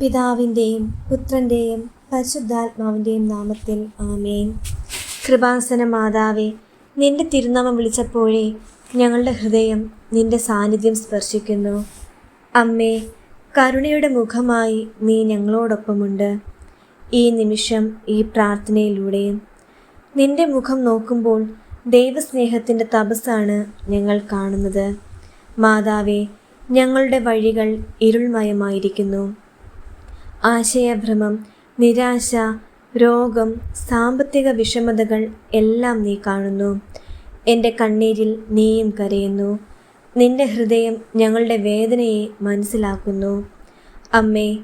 പിതാവിന്റെയും പുത്രന്റെയും പരിശുദ്ധാത്മാവിന്റെയും നാമത്തിൽ ആമേൻ. കൃപാസന മാതാവേ നിന്റെ തിരുനാമം വിളിച്ചപ്പോഴേ ഞങ്ങളുടെ ഹൃദയം നിന്റെ സാന്നിധ്യം സ്പർശിക്കുന്നു. അമ്മേ കരുണയുടെ മുഖമായി നീ ഞങ്ങളോടൊപ്പമുണ്ട്. ഈ നിമിഷം ഈ പ്രാർത്ഥനയിലൂടെയും നിന്റെ മുഖം നോക്കുമ്പോൾ ദൈവസ്നേഹത്തിന്റെ തപസ്സാണ് ഞങ്ങൾ കാണുന്നത്. മാതാവേ ഞങ്ങളുടെ വഴികൾ ഇരുൾമയമായിരിക്കുന്നു. ആശയഭ്രമം നിരാശ രോഗം സാമ്പത്തിക വിഷമതകൾ എല്ലാം നീ കാണുന്നു. എന്റെ കണ്ണീരിൽ നീയും കരയുന്നു. നിന്റെ ഹൃദയം ഞങ്ങളുടെ വേദനയെ മനസ്സിലാക്കുന്നു. അമ്മേ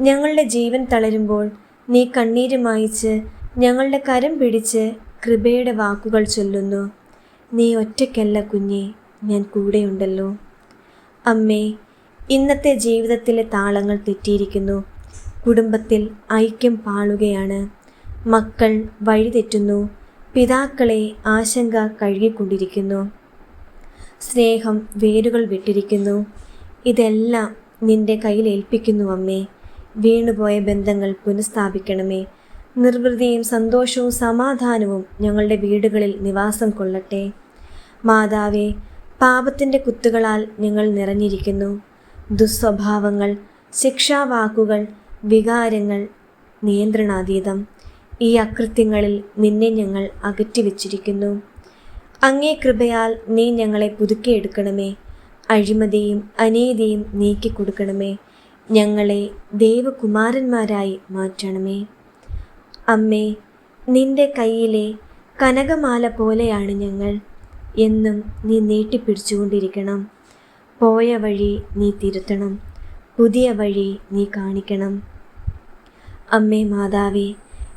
ഞങ്ങളുടെ ജീവൻ തളരുമ്പോൾ നീ കണ്ണീര് മായിച്ച് ഞങ്ങളുടെ കരം പിടിച്ച് കൃപയുടെ വാക്കുകൾ ചൊല്ലുന്നു. നീ ഒറ്റയ്ക്കല്ല കുഞ്ഞെ ഞാൻ കൂടെയുണ്ടല്ലോ. അമ്മേ ഇന്നത്തെ ജീവിതത്തിലെ താളങ്ങൾ തെറ്റിയിരിക്കുന്നു. കുടുംബത്തിൽ ഐക്യം പാളുകയാണ്. മക്കൾ വഴിതെറ്റുന്നു. പിതാക്കളെ ആശങ്ക കഴുകിക്കൊണ്ടിരിക്കുന്നു. സ്നേഹം വേരുകൾ വിട്ടിരിക്കുന്നു. ഇതെല്ലാം നിന്റെ കയ്യിൽ ഏൽപ്പിക്കുന്നു അമ്മേ. വീണുപോയ ബന്ധങ്ങൾ പുനഃസ്ഥാപിക്കണമേ. നിർവൃതിയും സന്തോഷവും സമാധാനവും ഞങ്ങളുടെ വീടുകളിൽ നിവാസം കൊള്ളട്ടെ. മാതാവേ പാപത്തിന്റെ കുത്തുകളാൽ ഞങ്ങൾ നിറഞ്ഞിരിക്കുന്നു. ദുസ്വഭാവങ്ങൾ ശിക്ഷാവാക്കുകൾ വികാരങ്ങൾ നിയന്ത്രണാതീതം ഈ അകൃത്യങ്ങളിൽ നിന്നെ ഞങ്ങൾ അകറ്റി വച്ചിരിക്കുന്നു അങ്ങേ കൃപയാൽ നീ ഞങ്ങളെ പുതുക്കിയെടുക്കണമേ അഴിമതിയും അനീതിയും നീക്കിക്കൊടുക്കണമേ ഞങ്ങളെ ദേവകുമാരന്മാരായി മാറ്റണമേ. അമ്മേ നിന്റെ കയ്യിലെ കനകമാല പോലെയാണ് ഞങ്ങൾ. എന്നും നീ നീട്ടിപ്പിടിച്ചുകൊണ്ടിരിക്കണം. പോയ വഴി നീ തിരുത്തണം. പുതിയ വഴി നീ കാണിക്കണം. അമ്മേ മാതാവേ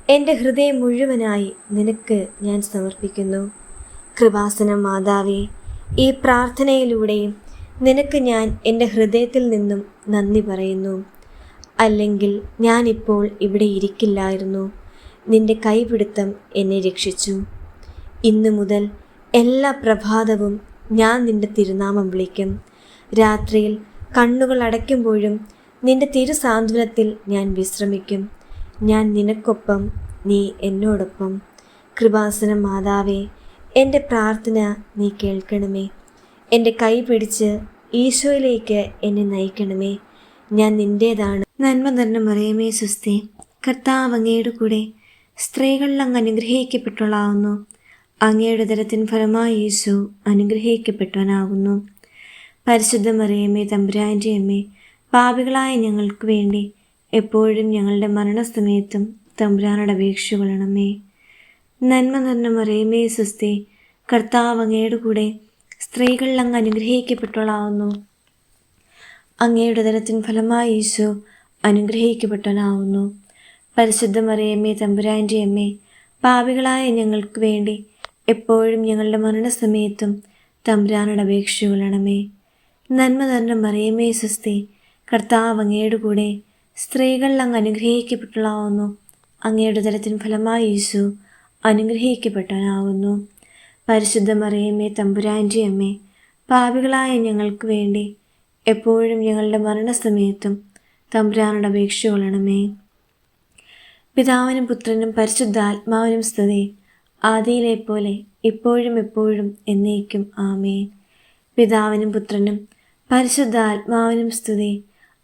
എന്റെ ഹൃദയം മുഴുവനായി നിനക്ക് ഞാൻ സമർപ്പിക്കുന്നു. കൃപാസനം മാതാവേ ഈ പ്രാർത്ഥനയിലൂടെയും നിനക്ക് ഞാൻ എന്റെ ഹൃദയത്തിൽ നിന്നും നന്ദി പറയുന്നു. അല്ലെങ്കിൽ ഞാനിപ്പോൾ ഇവിടെ ഇരിക്കില്ലായിരുന്നു. നിന്റെ കൈപിടുത്തം എന്നെ രക്ഷിച്ചു. ഇന്നു മുതൽ എല്ലാ പ്രഭാതവും ഞാൻ നിന്റെ തിരുനാമം വിളിക്കും. രാത്രിയിൽ കണ്ണുകൾ അടയ്ക്കുമ്പോഴും നിന്റെ തിരുസാന്ത്വനത്തിൽ ഞാൻ വിശ്രമിക്കും. ഞാൻ നിനക്കൊപ്പം നീ എന്നോടൊപ്പം. കൃപാസന മാതാവേ എന്റെ പ്രാർത്ഥന നീ കേൾക്കണമേ. എന്റെ കൈ പിടിച്ച് ഈശോയിലേക്ക് എന്നെ നയിക്കണമേ. ഞാൻ നിന്റേതാണ് നന്മ നിറഞ്ഞ മറിയമേ സുസ്തി കർത്താവ് അങ്ങയുടെ കൂടെ സ്ത്രീകളിൽ അങ്ങ് അനുഗ്രഹിക്കപ്പെട്ടവളാവുന്നു. അങ്ങയുടെ ദരത്തിൻ ഫലമായി യേശു അനുഗ്രഹിക്കപ്പെട്ടവനാകുന്നു. പരിശുദ്ധ മറിയമ്മേ തമ്പുരാന്റെ അമ്മേ പാപികളായ ഞങ്ങൾക്ക് വേണ്ടി എപ്പോഴും ഞങ്ങളുടെ മരണസമയത്തും തമ്പുരാനുടെ അപേക്ഷ നന്മ നന്മ മറിയമേ സുസ്തി കർത്താവ് അങ്ങയുടെ കൂടെ സ്ത്രീകളിൽ അങ്ങ് അനുഗ്രഹിക്കപ്പെട്ടവളാവുന്നു. അങ്ങയുടെ ദരത്തിൻ ഫലമായി ഈശോ അനുഗ്രഹിക്കപ്പെട്ടവനാവുന്നു. പരിശുദ്ധ മറിയമ്മേ തമ്പുരാന്റെ അമ്മ പാപികളായ ഞങ്ങൾക്ക് വേണ്ടി എപ്പോഴും ഞങ്ങളുടെ മരണസമയത്തും തമ്പുരാനുടെ അപേക്ഷകളണമേ നന്മ നിറഞ്ഞ മറിയമ്മേ സുസ്തി കർത്താവ് അങ്ങയുടെ കൂടെ സ്ത്രീകളിൽ അങ്ങ് അനുഗ്രഹിക്കപ്പെട്ടവളാവുന്നു. അങ്ങയുടെ ദരത്തിന് ഫലമായി യേശു അനുഗ്രഹിക്കപ്പെട്ടവനാവുന്നു. പരിശുദ്ധ മറിയമ്മേ തമ്പുരാന്റെ അമ്മേ പാപികളായ ഞങ്ങൾക്ക് വേണ്ടി എപ്പോഴും ഞങ്ങളുടെ മരണസമയത്തും തമ്പുരാനോട് അപേക്ഷ കൊള്ളണമേ. പിതാവിനും പുത്രനും പരിശുദ്ധ ആത്മാവിനും സ്തുതി. ആദിയിലെ പോലെ ഇപ്പോഴും എപ്പോഴും എന്നേക്കും. ആമേൻ. പിതാവിനും പുത്രനും പരിശുദ്ധ ആത്മാവിനും സ്തുതി.